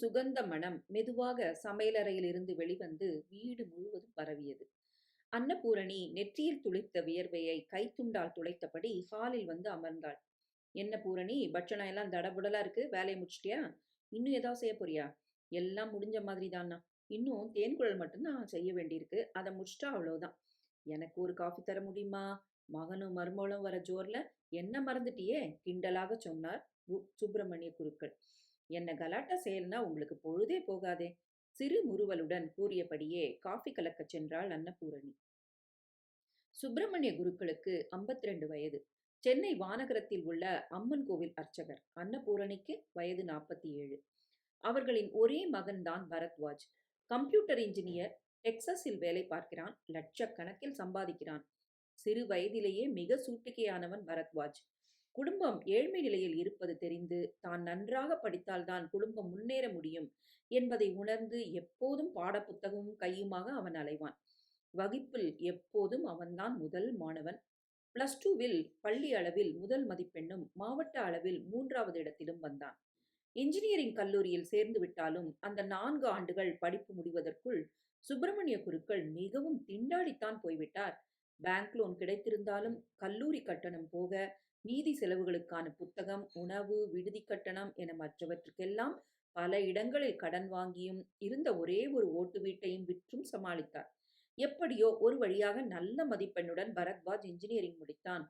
சுகந்த மனம் மெதுவாக சமையலறையிலிருந்து வெளிவந்து வீடு முழுவதும் பரவியது. அன்னபூரணி நெற்றியில் துளித்த வியர்வையை கைத்துண்டால் துளைத்தபடி ஹாலில் வந்து அமர்ந்தாள். என்ன பூரணி பட்சணம் எல்லாம் தடபுடலா இருக்கு? வேலையை முடிச்சிட்டியா? இன்னும் ஏதாவது செய்ய போறியா? எல்லாம் முடிஞ்ச மாதிரி தானா இன்னும் தேன்குழல் மட்டும்தான் செய்ய வேண்டியிருக்கு. அதை முடிச்சிட்டா அவ்வளவுதான். எனக்கு ஒரு காஃபி தர முடியுமா? மகனும் மருமகளும் வர ஜோர்ல? என்ன மறந்துட்டியே? கிண்டலாக சொன்னார் சுப்பிரமணிய குருக்கள். என்ன கலாட்டா செயல்னா உங்களுக்கு பொழுதே போகாதே. சிறு முறுவலுடன் கூறியபடியே காஃபி கலக்கச் சென்றாள் அன்னபூரணி. சுப்பிரமணிய குருக்களுக்கு 52 வயது. சென்னை வானகரத்தில் உள்ள அம்மன் கோவில் அர்ச்சகர் அன்னபூரணிக்கு வயது நாற்பத்தி ஏழு அவர்களின் ஒரே மகன்தான் பரத்வாஜ். கம்ப்யூட்டர் இன்ஜினியர் டெக்சஸில் வேலை பார்க்கிறான் லட்சக்கணக்கில் சம்பாதிக்கிறான். சிறு வயதிலேயே மிக சூட்டிக்கையானவன் பரத்வாஜ். குடும்பம் ஏழ்மை நிலையில் இருப்பது தெரிந்து தான் நன்றாக படித்தால்தான் குடும்பம் முன்னேற முடியும் என்பதை உணர்ந்து எப்போதும் பாடப்புத்தகமும் கையுமாக அவன் அலைவான். வகுப்பில் எப்போதும் அவன்தான் முதல் மாணவன். பிளஸ் டூவில் பள்ளி அளவில் முதல் மதிப்பெண்ணும் மாவட்ட அளவில் மூன்றாவது இடத்திலும் வந்தான். இன்ஜினியரிங் கல்லூரியில் சேர்ந்து விட்டாலும் அந்த நான்கு ஆண்டுகள் படிப்பு முடிவதற்குள் சுப்பிரமணிய குருக்கள் மிகவும் திண்டாடித்தான் போய்விட்டார். பேங்க் லோன் கிடைத்திருந்தாலும் கல்லூரி கட்டணம் போக மீதி செலவுகளுக்கான புத்தகம் உணவு விடுதி கட்டணம் என மற்றவற்றுக்கெல்லாம் பல இடங்களில் கடன் வாங்கியும் இருந்த ஒரே ஒரு ஓட்டு வீட்டையும் விற்றும் சமாளித்தார். எப்படியோ ஒரு வழியாக நல்ல மதிப்பெண்ணுடன் பரத்வாஜ் இன்ஜினியரிங் முடித்தான்.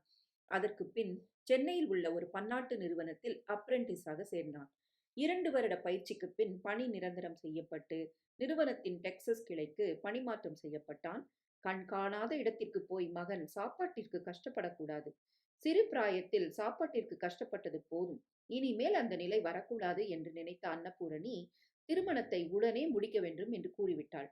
அதற்கு பின் சென்னையில் உள்ள ஒரு பன்னாட்டு நிறுவனத்தில் அப்ரெண்டிஸாக சேர்ந்தான். இரண்டு வருட பயிற்சிக்கு பின் பணி நிரந்தரம் செய்யப்பட்டு நிறுவனத்தின் டெக்சஸ் கிளைக்கு பணிமாற்றம் செய்யப்பட்டான். கண் காணாத இடத்திற்கு போய் மகன் சாப்பாட்டிற்கு கஷ்டப்படக்கூடாது. சிறு பிராயத்தில் சாப்பாட்டிற்கு கஷ்டப்பட்டது போதும். இனிமேல் அந்த நிலை வரக்கூடாது என்று நினைத்த அன்னபூரணி திருமணத்தை உடனே முடிக்க வேண்டும் என்று கூறிவிட்டாள்.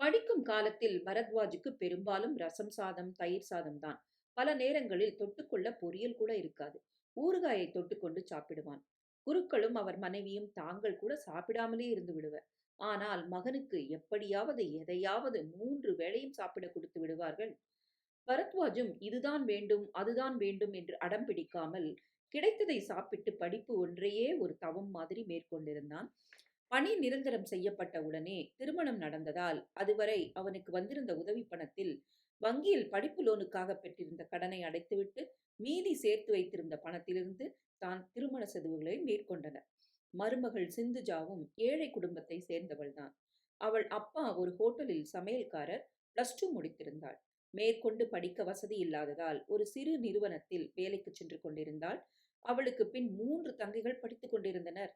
படிக்கும் காலத்தில் பரத்வாஜுக்கு பெரும்பாலும் ரசம் சாதம் தயிர் சாதம் தான். பல நேரங்களில் தொட்டுக்கொள்ள பொரியல் கூட இருக்காது. ஊறுகாயை தொட்டுக்கொண்டு சாப்பிடுவான். குருக்களும் அவர் மனைவியும் தாங்கள் கூட சாப்பிடாமலே இருந்து விடுவர். ஆனால் மகனுக்கு எப்படியாவது எதையாவது மூன்று வேளையும் சாப்பிட கொடுத்து விடுவார்கள். பரத்வாஜும் இதுதான் வேண்டும் அதுதான் வேண்டும் என்று அடம் பிடிக்காமல் கிடைத்ததை சாப்பிட்டு படிப்பு ஒன்றையே ஒரு தவம் மாதிரி மேற்கொண்டிருந்தான். பணி நிரந்தரம் செய்யப்பட்ட உடனே திருமணம் நடந்ததால் அதுவரை அவனுக்கு வந்திருந்த உதவி பணத்தில் வங்கியில் படிப்பு லோனுக்காக பெற்றிருந்த கடனை அடைத்துவிட்டு மீதி சேர்த்து வைத்திருந்த பணத்திலிருந்து தான் திருமண செதுவுகளை மேற்கொண்டனர். மருமகள் சிந்துஜாவும் ஏழை குடும்பத்தை சேர்ந்தவள்தான். அவள் அப்பா ஒரு ஹோட்டலில் சமையல்காரர் பிளஸ் டூ முடித்திருந்தாள். மேற்கொண்டு படிக்க வசதி இல்லாததால் ஒரு சிறு நிறுவனத்தில் வேலைக்கு சென்று கொண்டிருந்தாள். அவளுக்கு பின் மூன்று தங்கைகள் படித்துக் கொண்டிருந்தனர்.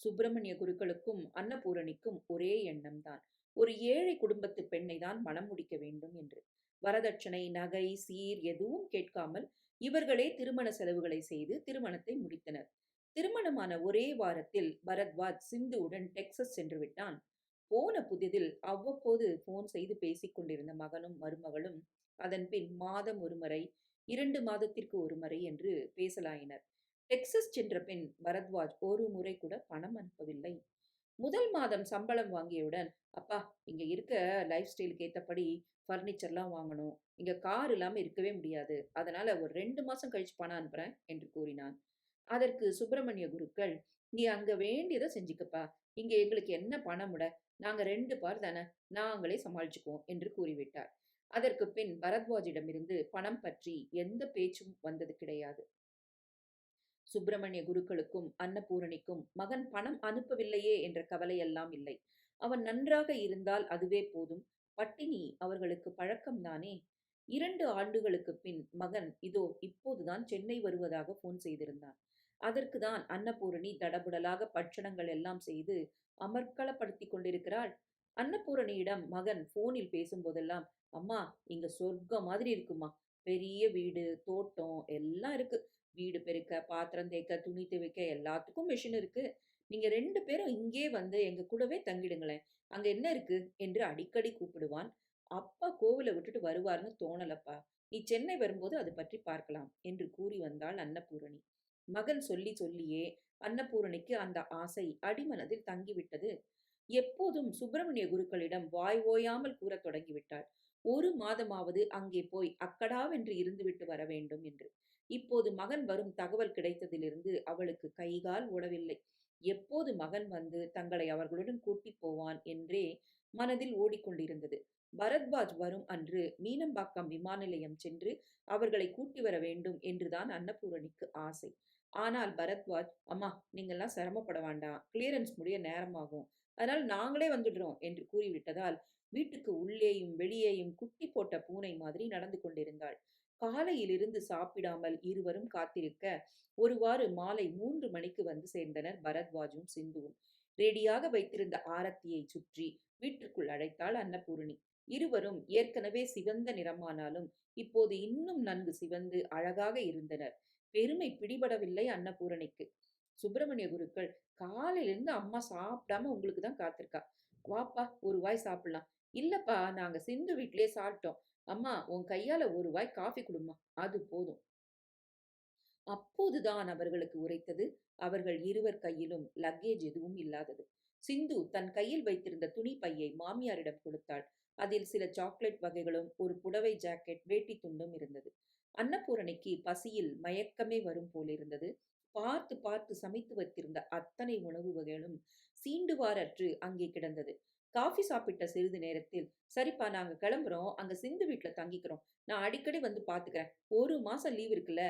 சுப்பிரமணிய குருக்களுக்கும் அன்னபூரணிக்கும் ஒரே எண்ணம்தான். ஒரு ஏழை குடும்பத்து பெண்ணை தான் மனம் முடிக்க வேண்டும் என்று. வரதட்சணை நகை சீர் எதுவும் கேட்காமல் இவர்களே திருமண செலவுகளை செய்து திருமணத்தை முடித்தனர். திருமணமான ஒரே வாரத்தில் பரத்வாஜ் சிந்துவுடன் டெக்சஸ் சென்று விட்டான். போன புதிதில் அவ்வப்போது போன் செய்து பேசிக் கொண்டிருந்த மகனும் மருமகளும் அதன் பின் மாதம் ஒருமுறை இரண்டு மாதத்திற்கு ஒரு முறை என்று பேசலாயினர். டெக்சஸ் சென்ற பின் பரத்வாஜ் ஒரு முறை கூட பணம் அனுப்பவில்லை. முதல் மாதம் சம்பளம் வாங்கியவுடன் அப்பா இங்க இருக்க லைஃப் ஸ்டைலுக்கு ஏத்தபடி ஃபர்னிச்சர்லாம் வாங்கணும். இங்க கார் இல்லாம இருக்கவே முடியாது. அதனால ஒரு ரெண்டு மாசம் கழிச்சு பணம் அனுப்புறேன் என்று கூறினான். அதற்கு சுப்பிரமணிய குருக்கள் நீ அங்க வேண்டியதை செஞ்சுக்கப்பா. இங்க எங்களுக்கு என்ன பணம் விட நாங்க ரெண்டு பார் தானே? நாங்களே சமாளிச்சுக்குவோம் என்று கூறிவிட்டார். அதற்கு பின் பரத்வாஜிடமிருந்து பணம் பற்றி எந்த பேச்சும் வந்தது கிடையாது. சுப்பிரமணிய குருக்களுக்கும் அன்னபூரணிக்கும் மகன் பணம் அனுப்பவில்லையே என்ற கவலையெல்லாம் இல்லை. அவன் நன்றாக இருந்தால் அதுவே போதும். பட்டினி அவர்களுக்கு பழக்கம்தானே இரண்டு ஆண்டுகளுக்கு பின் மகன் இதோ இப்போதுதான் சென்னை வருவதாக போன் செய்திருந்தான். அதற்கு தான் அன்னபூரணி தடபுடலாக பட்சணங்கள் எல்லாம் செய்து அமர்க்களப்படுத்தி கொண்டிருக்கிறாள். அன்னபூரணியிடம் மகன் போனில் பேசும்போதெல்லாம் அம்மா இங்க சொர்க்கம் மாதிரி இருக்குமா? பெரிய வீடு தோட்டம் எல்லாம் இருக்கு. வீடு பெருக்க பாத்திரம் தேய்க்க துணி துவைக்க எல்லாத்துக்கும் மிஷின் இருக்கு. நீங்க ரெண்டு பேரும் இங்கே வந்து எங்க கூடவே தங்கிடுங்களேன். அங்க என்ன இருக்கு? என்று அடிக்கடி கூப்பிடுவான். அப்பா கோவிலை விட்டுட்டு வருவார்னு தோணலப்பா. நீ சென்னை வரும்போது அது பற்றி பார்க்கலாம் என்று கூறி வந்தாள் அன்னபூரணி. மகன் சொல்லி சொல்லியே அன்னபூரணிக்கு அந்த ஆசை அடிமனதில் தங்கிவிட்டது எப்போதும் சுப்பிரமணிய குருக்களிடம் வாய் ஓயாமல் கூறத் தொடங்கிவிட்டாள் ஒரு மாதமாவது அங்கே போய் அக்கடாவென்று இருந்துவிட்டு வர வேண்டும் என்று இப்போது மகன் வரும் தகவல் கிடைத்ததிலிருந்து அவளுக்கு கைகால் ஓடவில்லை எப்போது மகன் வந்து தங்களை அவர்களுடன் கூட்டிப் போவான் என்றே மனதில் ஓடிக்கொண்டிருந்தது. பரத்வாஜ் வரும் அன்று மீனம்பாக்கம் விமான நிலையம் சென்று அவர்களை கூட்டி வர வேண்டும் என்றுதான் அன்னபூரணிக்கு ஆசை. ஆனால் பரத்வாஜ், அம்மா நீங்கள்லாம் சிரமப்பட வேண்டாம். கிளியரன்ஸ் முடிய நேரமாகும். அதனால் நாங்களே வந்துடுறோம் என்று கூறிவிட்டதால் வீட்டுக்கு உள்ளேயும் வெளியேயும் குட்டி போட்ட பூனை மாதிரி நடந்து கொண்டிருந்தாள். காலையிலிருந்து சாப்பிடாமல் இருவரும் காத்திருக்க, ஒருவாறு மாலை மூன்று மணிக்கு வந்து சேர்ந்தனர் பரத்வாஜும் சிந்துவும். ரெடியாக வைத்திருந்த ஆரத்தியை சுற்றி வீட்டிற்குள் அழைத்தாள் அன்னபூரணி. இருவரும் ஏற்கனவே சிவந்த நிறமானாலும் இப்போது இன்னும் நன்கு சிவந்து அழகாக இருந்தனர். பெருமை பிடிபடவில்லை அன்னபூரணிக்கு. சுப்பிரமணிய குருக்கள், காலையிலிருந்து அம்மா சாப்பிடாம உங்களுக்கு தான் காத்திருக்கா. வாப்பா ஒரு வாய் சாப்பிடலாம். இல்லப்பா நாங்க சிந்து வீட்லயே சாப்பிட்டோம். அம்மா உன் கையால ஒரு வாய் காஃபி கொடுமா அது போதும். அப்போதுதான் அவர்களுக்கு உரைத்தது அவர்கள் இருவர் கையிலும் லக்கேஜ் எதுவும் இல்லாதது. சிந்து தன் கையில் வைத்திருந்த துணி பையை மாமியாரிடம் கொடுத்தாள். அதில் சில சாக்லேட் வகைகளும் ஒரு புடவை ஜாக்கெட் வேட்டி துண்டும் இருந்தது. அன்னபூரணிக்கு பசியில் மயக்கமே வரும் போலிருந்தது. பார்த்து பார்த்து சமைத்து வைத்திருந்த அத்தனை உணவு வகைகளும் சீண்டுவாரற்று அங்கே கிடந்தது. காஃபி சாப்பிட்ட சிறிது நேரத்தில், சரிப்பா நாங்க கிளம்புறோம். அங்க சிந்து வீட்டுல தங்கிக்கிறோம். நான் அடிக்கடி வந்து பாத்துக்கிறேன் ஒரு மாசம் லீவ் இருக்குல்ல.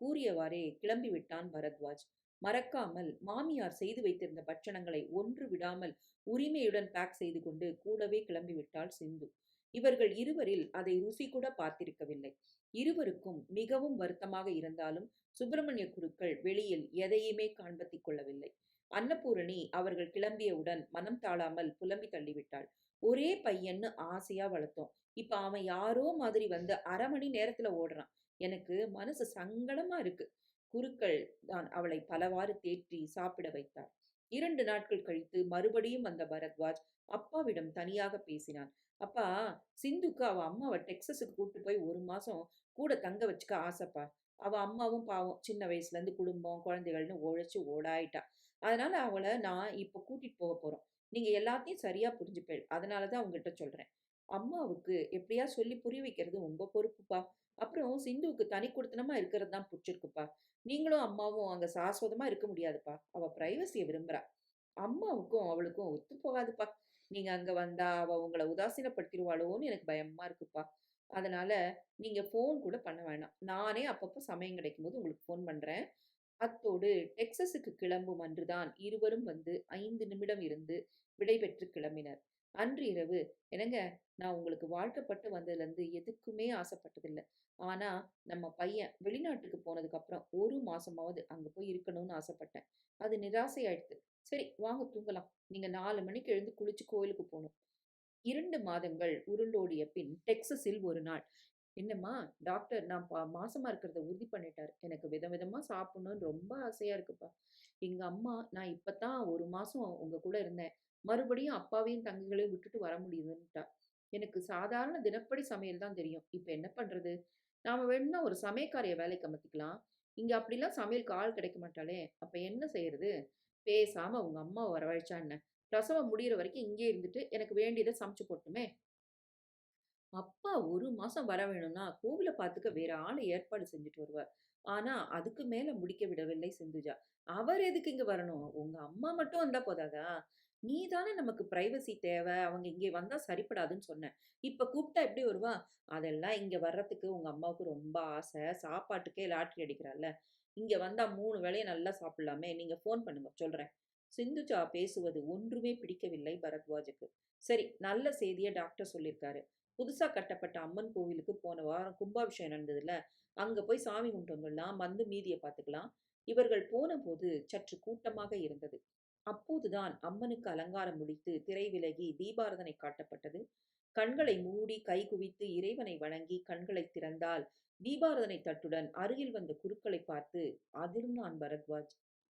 கூறியவாறே கிளம்பி விட்டான் பரத்வாஜ். மறக்காமல் மாமியார் செய்து வைத்திருந்த பட்சணங்களை ஒன்று விடாமல் உரிமையுடன் பேக் செய்து கொண்டு கூடவே கிளம்பி விட்டாள் சிந்து. இவர்கள் இருவரில் அதை ருசி கூட பார்த்திருக்கவில்லை. இருவருக்கும் மிகவும் வருத்தமாக இருந்தாலும் சுப்பிரமணிய குருக்கள் வெளியில் எதையுமே காண்பத்திக் கொள்ளவில்லை. அன்னபூரணி அவர்கள் கிளம்பியவுடன் மனம் தாழாமல் புலம்பி தள்ளிவிட்டாள். ஒரே பையன்னு ஆசையா வளர்த்தோம். இப்ப அவன் யாரோ மாதிரி வந்து அரை மணி நேரத்துல ஓடுறான். எனக்கு மனசு சங்கடமா இருக்கு. குருக்கள் தான் அவளை பலவாறு தேற்றி சாப்பிட வைத்தார். இரண்டு நாட்கள் கழித்து மறுபடியும் வந்த பரத்வாஜ் அப்பாவிடம் தனியாக பேசினான். அப்பா சிந்துக்கு அவ அம்மாவை டெக்ஸஸுக்கு கூப்பிட்டு போய் ஒரு மாசம் கூட தங்க வச்சுக்க ஆசைப்பா. அவ அம்மாவும் பாவம் சின்ன வயசுல இருந்து குடும்பம், குழந்தைகள்னு உழைச்சு ஓடாயிட்டா. அதனால அவளை நான் இப்ப கூட்டிட்டு போக போறோம். நீங்க எல்லாத்தையும் சரியா புரிஞ்சுப்பேள். அதனால தான் அவங்ககிட்ட சொல்றேன். அம்மாவுக்கு எப்படியா சொல்லி புரிய வைக்கிறது உங்க பொறுப்புப்பா. அப்புறம் சிந்துவுக்கு தனி கொடுத்தனமா இருக்கிறது தான் பிடிச்சிருக்குப்பா நீங்களும் அம்மாவும் அங்க சாஸ்வதமா இருக்க முடியாதுப்பா. அவ ப்ரைவசியை விரும்புறா. அம்மாவுக்கும் அவளுக்கும் ஒத்து போகாதுப்பா. நீங்க அங்க வந்தா அவ உங்களை உதாசீனப்படுத்திடுவாளோன்னு எனக்கு பயமா இருக்குப்பா. அதனால நீங்க ஃபோன் கூட பண்ண வேணாம். நானே அப்பப்போ சமயம் கிடைக்கும் போது உங்களுக்கு ஃபோன் பண்றேன். அத்தோடு டெக்சஸுக்கு கிளம்பும் அன்றுதான் இருவரும் வந்து ஐந்து நிமிடம் இருந்து விடைபெற்று கிளம்பினர். அன்று இரவு, "என்னங்க நான் உங்களுக்கு வாழ்க்கப்பட்டு வந்ததுலேருந்து எதுக்குமே ஆசைப்பட்டதில்லை ஆனால் நம்ம பையன் வெளிநாட்டுக்கு போனதுக்கப்புறம் ஒரு மாதமாவது அங்கே போய் இருக்கணும்னு ஆசைப்பட்டேன். அது நிராசையாயிடுது சரி வாங்க தூங்கலாம். நீங்கள் நாலு மணிக்கு எழுந்து குளிச்சு கோயிலுக்கு போகணும் இரண்டு மாதங்கள் உருண்டோடிய பின் டெக்ஸஸில் ஒரு நாள், "என்னம்மா டாக்டர் நான் பா மாசமாக இருக்கிறத உறுதி பண்ணிட்டார் எனக்கு விதவிதமா சாப்பிடணும்னு ரொம்ப ஆசையாக இருக்குப்பா. எங்கள் அம்மா நான் இப்போ தான் ஒரு மாதம் உங்கள் கூட இருந்தேன். மறுபடியும் அப்பாவையும் தங்கைகளையும் விட்டுட்டு வர முடியுதுன்னுட்டா. எனக்கு சாதாரண தினப்படி சமையல் தான் தெரியும். இப்ப என்ன பண்றது? நாம வேணும்னா ஒரு சமையற்காரிய வேலைக்கு அமர்த்திக்கலாம். இங்க அப்படிலாம் சமையலுக்கு ஆள் கிடைக்க மாட்டாளே. அப்ப என்ன செய்யறது? பேசாம உங்க அம்மா வரவழைச்சா என்ன? பிரசவம் முடிகிற வரைக்கும் இங்கேயே இருந்துட்டு எனக்கு வேண்டியதை சமைச்சு போட்டுமே அப்பா ஒரு மாசம் வர வேணும்னா கோவிலை பார்த்துக்க வேற ஆள ஏற்பாடு செஞ்சுட்டு வருவார். ஆனா அதுக்கு மேல முடிக்க விடவில்லை சிந்துஜா. "அவர் எதுக்கு இங்க வரணும்? உங்க அம்மா மட்டும் வந்தா போதாதா? நீ தானே நமக்கு பிரைவசி தேவை அவங்க இங்கே வந்தால் சரிப்படாதுன்னு சொன்னேன் இப்போ கூப்பிட்டா எப்படி வருவா? அதெல்லாம் இங்கே வர்றதுக்கு உங்கள் அம்மாவுக்கு ரொம்ப ஆசை. சாப்பாட்டுக்கே லாட்டரி அடிக்கிறாள்ல. இங்கே வந்தால் மூணு வேளையும் நல்லா சாப்பிடலாமே. நீங்கள் ஃபோன் பண்ணுங்க சொல்கிறேன் சிந்துஜா பேசுவது ஒன்றுமே பிடிக்கவில்லை பரத்வாஜுக்கு. சரி நல்ல செய்தியை டாக்டர் சொல்லியிருக்காரு. புதுசா கட்டப்பட்ட அம்மன் கோவிலுக்கு போன வாரம் கும்பாபிஷேகம் நடந்ததுல, அங்க போய் சாமி கும்பிட்டு வந்துடலாம். வந்து மீதியை பார்த்துக்கலாம். இவர்கள் போன போது சற்று கூட்டமாக இருந்தது. அப்போதுதான் அம்மனுக்கு அலங்காரம் முடித்து திரை விலகி தீபாரதனை காட்டப்பட்டது. கண்களை மூடி கை குவித்து இறைவனை வணங்கி கண்களை திறந்தால், தீபாரதனை தட்டுடன் அருகில் வந்த குருக்களை பார்த்து அதிர்ந்தான் பரத்வாஜ்.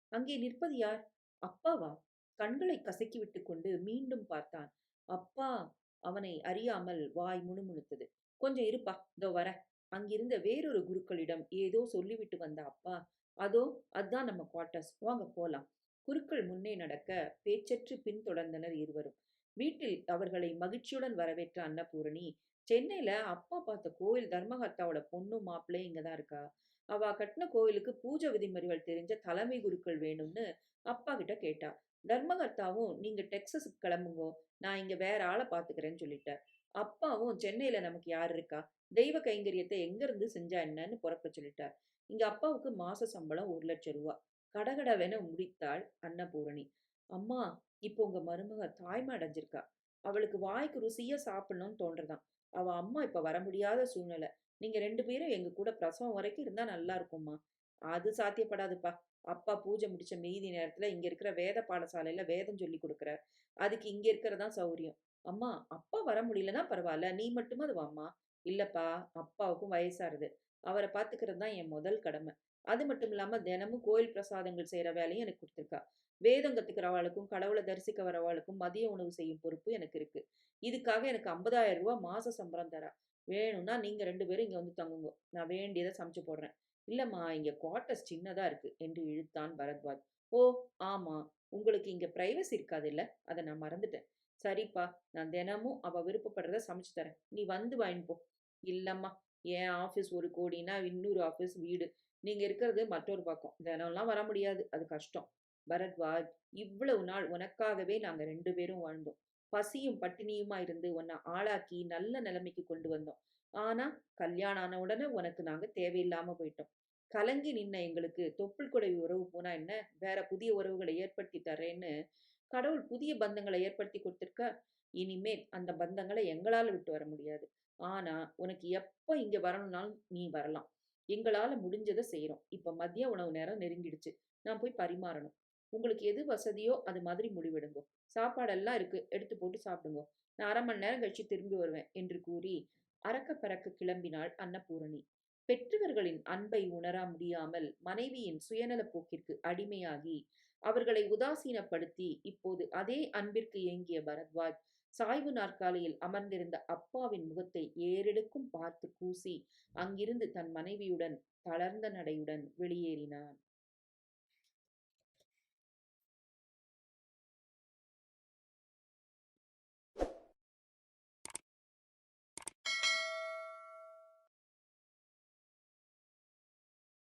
அங்கே நிற்பது யார்? அப்பாவா? கண்களை கசக்கிவிட்டு கொண்டு மீண்டும் பார்த்தான். அப்பா அவனை அறியாமல் வாய் முணுமுணுத்தது. "கொஞ்சம் இருப்பா. இதோ வர அங்கிருந்த வேறொரு குருக்களிடம் ஏதோ சொல்லிவிட்டு வந்த அப்பா, "அதோ அதான் நம்ம குவார்ட்டர்ஸ். வாங்க போலாம்." குருக்கள் முன்னே நடக்க பேச்சற்று பின்தொடர்ந்தனர் இருவரும். வீட்டில் அவர்களை மகிழ்ச்சியுடன் வரவேற்ற அன்னபூரணி, "சென்னையில அப்பா பார்த்த கோயில் தர்மகர்த்தாவோட பொண்ணும் மாப்பிள்ளையும் இங்கதான் இருக்கா. அவ கட்டின கோயிலுக்கு பூஜை விதிமுறைகள் தெரிஞ்ச தலைமை குருக்கள் வேணும்னு அப்பா கிட்ட கேட்டா. தர்மகர்த்தாவும் நீங்க டெக்ஸஸ் கிளம்புங்கோ. நான் இங்க வேற ஆளை பாத்துக்கிறேன்னு சொல்லிட்டார். அப்பாவும் சென்னையில நமக்கு யார் இருக்கா? தெய்வ கைங்கரியத்தை எங்க இருந்து செஞ்சா என்னன்னு புறப்ப சொல்லிட்டார். இங்க அப்பாவுக்கு மாச சம்பளம் ஒரு லட்சம் ரூபா கடகடவென முடித்தாள் அன்னபூரணி. அம்மா, இப்போ உங்க மருமக தாய்மை அடைஞ்சிருக்கா. அவளுக்கு வாய்க்கு ருசியா சாப்பிடணும்னு தோன்றதான் அவ அம்மா இப்ப வர முடியாத சூழ்நிலை. நீங்க ரெண்டு பேரும் எங்க கூட பிரசவம் வரைக்கும் இருந்தா நல்லா இருக்கும்மா. அது சாத்தியப்படாதுப்பா. அப்பா பூஜை முடிச்ச மீதி நேரத்துல இங்க இருக்கிற வேத பாடசாலையில வேதம் சொல்லிக் கொடுக்குற அதுக்கு இங்க இருக்கிறதான் சௌரியம். அம்மா, அப்பா வர முடியலன்னா பரவாயில்ல நீ மட்டுமாவது வாம்மா. இல்லப்பா, அப்பாவுக்கும் வயசாருது அவரை பாத்துக்கிறது தான் என் முதல் கடமை. அது மட்டும் இல்லாமல் தினமும் கோயில் பிரசாதங்கள் செய்கிற வேலையும் எனக்கு கொடுத்துருக்கா வேதம் கத்துக்கிறவாளுக்கும், கடவுளை தரிசிக்க வரவாளுக்கும் மதிய உணவு செய்யும் பொறுப்பு எனக்கு இருக்கு. இதுக்காக எனக்கு ஐம்பதாயிரம் ரூபா மாச சம்பளம் தரா வேணும்னா நீங்க ரெண்டு பேரும் இங்க வந்து தங்குங்க நான் வேண்டியதை சமைச்சு போடுறேன். இல்லம்மா, இங்க குவார்ட்டர்ஸ் சின்னதா இருக்கு என்று இழுத்தான் பரத்வாஜ். ஓ, ஆமா. உங்களுக்கு இங்க பிரைவசி இருக்காதுல்ல? அதை நான் மறந்துட்டேன். சரிப்பா, நான் தினமும் அவ விருப்பப்படுறத சமைச்சு தரேன். நீ வந்து வாங்கிப்போ இல்லைம்மா இல்லம்மா, என் ஆஃபீஸ் ஒரு கோடின்னா இன்னொரு ஆஃபீஸ் வீடு. நீங்கள் இருக்கிறது மற்றொரு பக்கம். தினம்லாம் வர முடியாது. அது கஷ்டம். பரத்வாஜ், இவ்வளவு நாள் உனக்காகவே நாங்கள் ரெண்டு பேரும் வாழ்ந்தோம். பசியும் பட்டினியுமா இருந்து உன்னை ஆளாக்கி நல்ல நிலைமைக்கு கொண்டு வந்தோம். ஆனா, கல்யாணம் ஆன உடனே உனக்கு நாங்க தேவையில்லாம போயிட்டோம். கலங்கி நின்ன எங்களுக்கு தொப்புள் கொடை உறவு போனா என்ன? வேற புதிய உறவுகளை ஏற்படுத்தி தரேன்னு கடவுள் புதிய பந்தங்களை ஏற்படுத்தி கொடுத்துருக்க இனிமேல் அந்த பந்தங்களை எங்களால் விட்டு வர முடியாது. ஆனா, உனக்கு எப்போ இங்க வரணும்னாலும் நீ வரலாம். எங்களால முடிஞ்சத செய்யறோம் இப்ப மதிய உணவு நேரம் நெருங்கிடுச்சு. நான் போய் பரிமாறணும். உங்களுக்கு எது வசதியோ அது மாதிரி முடிவெடுங்கோ. சாப்பாடெல்லாம் இருக்கு. எடுத்து போட்டு சாப்பிடுங்க நான் அரை மணி நேரம் கழிச்சு திரும்பி வருவேன் என்று கூறி அறக்க பறக்க கிளம்பினாள் அன்னபூரணி. பெற்றவர்களின் அன்பை உணர முடியாமல் மனைவியின் சுயநலப் போக்கிற்கு அடிமையாகி, அவர்களை உதாசீனப்படுத்தி இப்போது அதே அன்பிற்கு ஏங்கிய பரத்வாஜ், சாய்வு நாற்காலியில் அமர்ந்திருந்த அப்பாவின் முகத்தை ஏறெடுக்கும் பார்த்து கூசி, அங்கிருந்து தன் மனைவியுடன் தளர்ந்த நடையுடன் வெளியேறினான்.